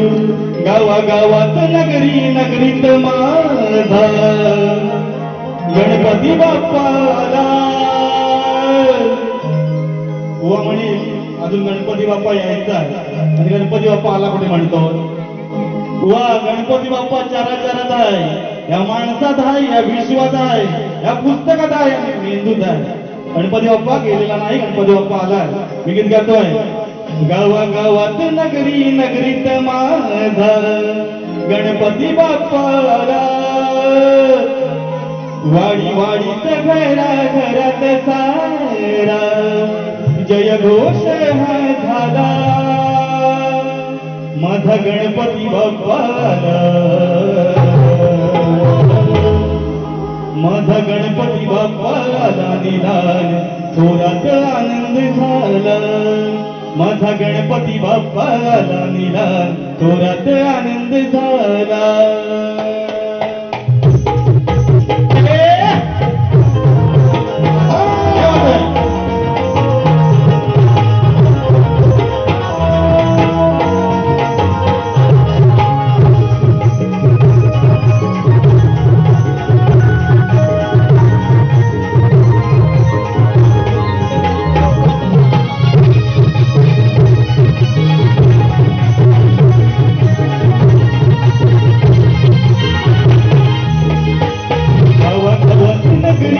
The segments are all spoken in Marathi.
गावागावात नगरी नगरीत माझा गणपती बाप्पाला. व म्हणे अजून गणपती बाप्पा यायचा आणि गणपती बाप्पा आला कुठे म्हणतो? वा गणपती बाप्पा चारा चारात आहे. या माणसात आहे या विश्वात आहे या पुस्तकात आहे मेंदूत आहे. गणपती बाप्पा गेलेला नाही गणपती बाप्पा आलाय मी गीत गातोय. गावागावात नगरी नगरीत माझा गणपती बाप्पाला. वाडी वाडीत घरा घरात सारा. जय घोष हा झाला. माझा गणपती बाप्पाला. माझा गणपती बाप्पाला निदान थोरात आनंद झाला. माझा गणपती बाप्पाला निदान थोरात आनंद झाला.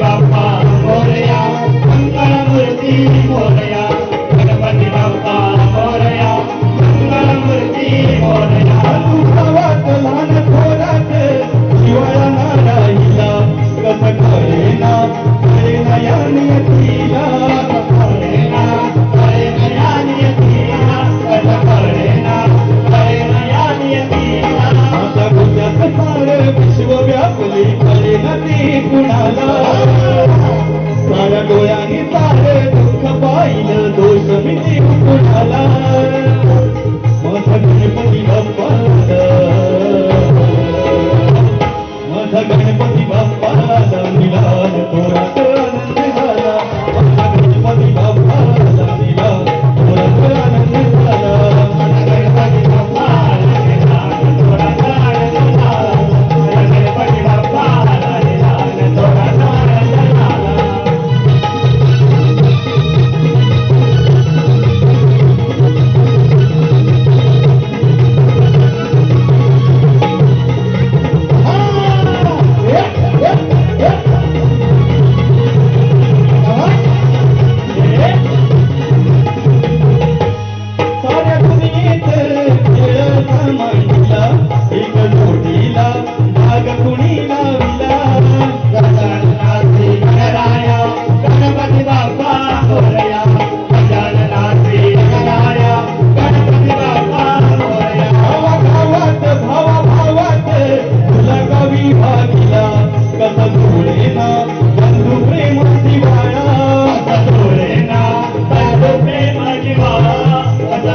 बाप्पा मोरया मंगळमूर्ती मोरया ते कुणाला? साऱ्या डोळ्याने सारे दुःख पाहिलं दोष मी कुणाला? माझा गणपती माझा गणपती